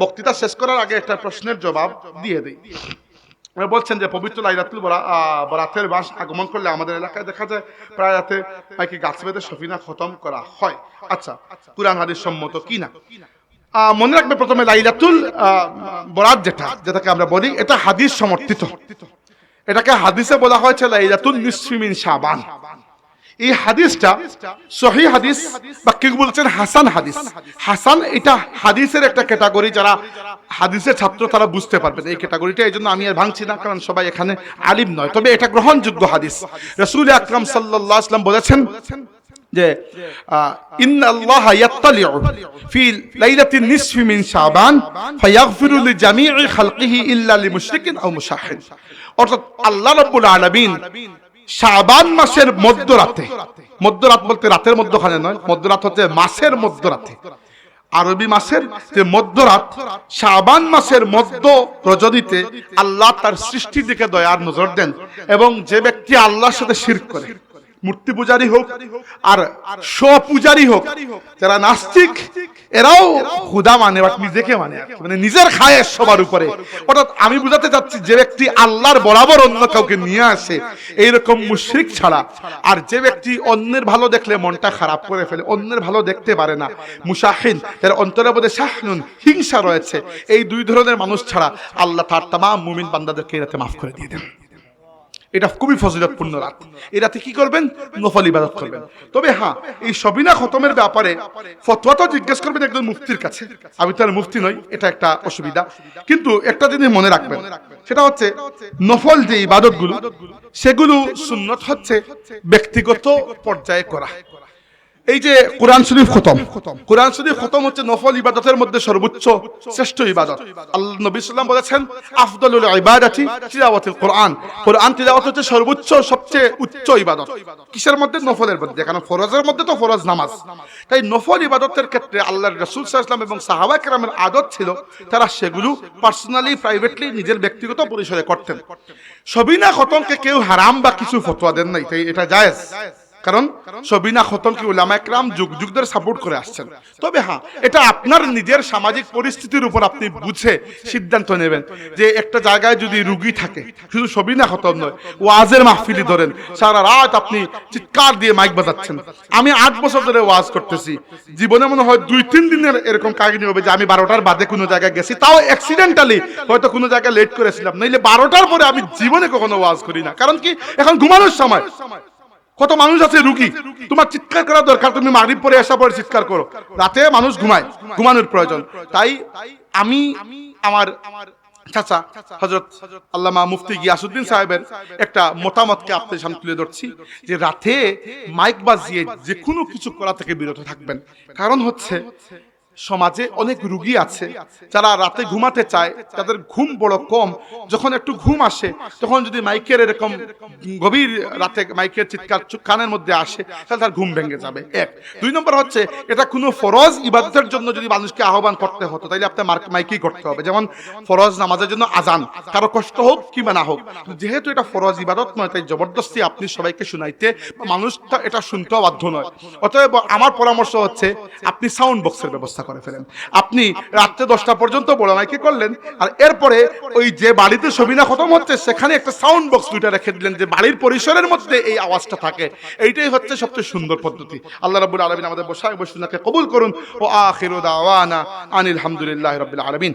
বক্তৃতা শেষ করার আগে একটা প্রশ্নের জবাব দিয়ে দিই। বলছেন যে, পবিত্র লাইলাতুল বরা- বরাতের মাস আগমন করলে আমাদের এলাকায় দেখা যায় প্রায় রাতে নাকি গাছ বেঁধে সফিনা খতম করা হয়। আচ্ছা কুরআন, হাদিস সম্মত কি না মনে রাখবে প্রথমে লাইলাতুল বরাত যেটা, যেটাকে আমরা বলি, এটা হাদিস সমর্থিত। এটাকে হাদিসে বলা হয়েছে লাইলাতুল নিসফিমিন শাবান। এই হাদিসটা সহি হাদিস বা কেউ বলছেন হাসান হাদিস? হাসান এটা হাদিসের একটা ক্যাটাগরি যারা হাদিসের ছাত্র, তারা বুঝতে পারবেন এই ক্যাটাগরিটা এই জন্য আমি আর ভাঙছি না, কারণ সবাই এখানে আলিম নয়। তবে এটা গ্রহণযোগ্য হাদিস। রসুল আকরাম সাল্লাল্লাহু আলাইহি ওয়াসাল্লাম বলেছেন যে ইন্না আল্লাহ ইয়াত্তালিউ ফি লাইলাতিন নিসফি মিন শাবান ফায়াগফিরু লিজামিই খালকিহি ইল্লা লিমুশরিকিন আও মুশাহিন অর্থাৎ আল্লাহ রাব্বুল আলামিন শাবান মাসের মধ্যরাতে। মধ্যরাত বলতে রাতের মধ্যখানে নয়, মধ্যরাত হচ্ছে মাসের মধ্যরাতে। আরবি মাসের যে মধ্যরাত, শাবান মাসের মধ্য রজনীতে আল্লাহ তার সৃষ্টির দিকে দয়ার নজর দেন এবং যে ব্যক্তি আল্লাহর সাথে শির করে মূর্তি পূজারি হোক আর স্বপূজারি হোক যারা নাস্তিক এরাও খুদা মানে বাট নিজেকে মানে মানে নিজের খায় সবার উপরে। অর্থাৎ আমি বুঝাতে চাচ্ছি যে ব্যক্তি আল্লাহর বরাবর অন্য কাউকে নিয়ে আসে এইরকম মুশরিক ছাড়া। আর যে ব্যক্তি অন্যের ভালো দেখলে মনটা খারাপ করে ফেলে অন্যের ভালো দেখতে পারে না। মুসাহিন এর অন্তরে বোধে শাহনুন হিংসা রয়েছে। এই দুই ধরনের মানুষ ছাড়া আল্লাহ তার তামাম মুমিন বান্দাদেরকে এরাতে মাফ করে দিয়ে দেন। এটা খুবই ফজিলতপূর্ণ রাত। এই কি করবেন? নফল ইবাদত করবেন। তবে হ্যাঁ এই সবিনা খতমের ব্যাপারে ফতোয়া তো জিজ্ঞেস করবেন একজন মুফতির কাছে। আমি তার মুফতি নই, এটা একটা অসুবিধা। কিন্তু একটা জিনিস মনে রাখবেন, সেটা হচ্ছে নফল যে ইবাদতগুলো, সেগুলো সুন্নত হচ্ছে ব্যক্তিগত পর্যায়ে করা। এই যে কোরআন শরীফ খতম, কোরআন শরীফ খতম হচ্ছে নফল ইবাদতের মধ্যে সর্বোচ্চ শ্রেষ্ঠ ইবাদত। আল্লাহ নবী সাল্লাম বলেছেন, আফদলুল ইবাদাতি তিলাওয়াতুল কোরআন। কোরআন তিলাওয়াত হচ্ছে সর্বোচ্চ, সবচেয়ে উচ্চ ইবাদত। কিসের মধ্যে? নফলের মধ্যে। কারণ ফরজের মধ্যে তো ফরজ নামাজ। তাই নফল ইবাদতের ক্ষেত্রে আল্লাহর রাসূল সাল্লাল্লাহু এবং সাহাবা কেরামের আদত ছিল, তারা সেগুলো পার্সোনালি প্রাইভেটলি নিজের ব্যক্তিগত পরিসরে করতেন। সবিনা খতমকে কেউ হারাম বা কিছু ফতোয়া দেন নাই, তাই এটা জায়েজ। কারণ সবিনা খতম কি উলামা একরাম যুগ যুগ ধরে সাপোর্ট করে আসছেন। তবে হ্যাঁ এটা আপনার নিজের সামাজিক পরিস্থিতির উপর আপনি বুঝে সিদ্ধান্ত নেবেন যে একটা জায়গায় যদি রুগী থাকে, শুধু সবিনা খতম নয়, ওয়াজের মাহফিলি ধরেন, সারা রাত আপনি চিৎকার দিয়ে মাইক বাজাচ্ছেন। আমি আট বছর ধরে ওয়াজ করতেছি। জীবনে মনে হয় দুই, তিন দিনের এরকম কাহিনী হবে যে আমি বারোটার বাদে কোনো জায়গায় গেছি, তাও অ্যাক্সিডেন্টালি হয়তো কোনো জায়গায় লেট করেছিলাম। নইলে বারোটার পরে আমি জীবনে কখনো ওয়াজ করি না। কারণ কি? এখন ঘুমানোর সময়। কত মানুষ আছে রুগী? তোমার চিৎকার করা দরকার তুমি মাগরিব পরে আসা পরে চিৎকার করো। রাতে মানুষ ঘুমায় ঘুমানোর প্রয়োজন। তাই আমি আমার চাচা হজরত আল্লামা মুফতি গিয়াসুদ্দিন সাহেবের একটা মতামতকে আপনাদের সামনে তুলে ধরছি যে রাতে মাইক বাজিয়ে যে কোনো কিছু করা থেকে বিরত থাকবেন। কারণ হচ্ছে সমাজে অনেক রুগী আছে, যারা রাতে ঘুমাতে চায়, তাদের ঘুম বড় কম। যখন একটু ঘুম আসে, তখন যদি মাইকের এরকম গভীর রাতে মাইকের চিৎকার কানের মধ্যে আসে, তাহলে তার ঘুম ভেঙে যাবে। এক। দুই নম্বর হচ্ছে, এটা কোনো ফরজ ইবাদতের জন্য যদি মানুষকে আহ্বান করতে হতো, তাইলে আপনার মাইকেই করতে হবে। যেমন ফরজ নামাজের জন্য আজান, কারও কষ্ট হোক কিংবা না হোক। যেহেতু এটা ফরজ ইবাদত নয়, তাই জবরদস্তি আপনি সবাইকে শুনাইতে, মানুষটা এটা শুনতেও বাধ্য নয়। অতএব আমার পরামর্শ হচ্ছে, আপনি সাউন্ড বক্সের ব্যবস্থা করে ফেলেন। আপনি রাত্রে দশটা পর্যন্ত বড় নাইকে করলেন, আর এরপরে ওই যে বাড়িতে সবিনা খতম হচ্ছে, সেখানে একটা সাউন্ড বক্স দুইটা রেখে দিলেন যে বাড়ির পরিসরের মধ্যে এই আওয়াজটা থাকে। এইটাই হচ্ছে সবচেয়ে সুন্দর পদ্ধতি। আল্লাহ রবুল আলমিন আমাদের বসায় বসুনাকে কবুল করুন। ও আখির দাওয়ানা আনিল আলহামদুলিল্লাহ রবিল আলামিন।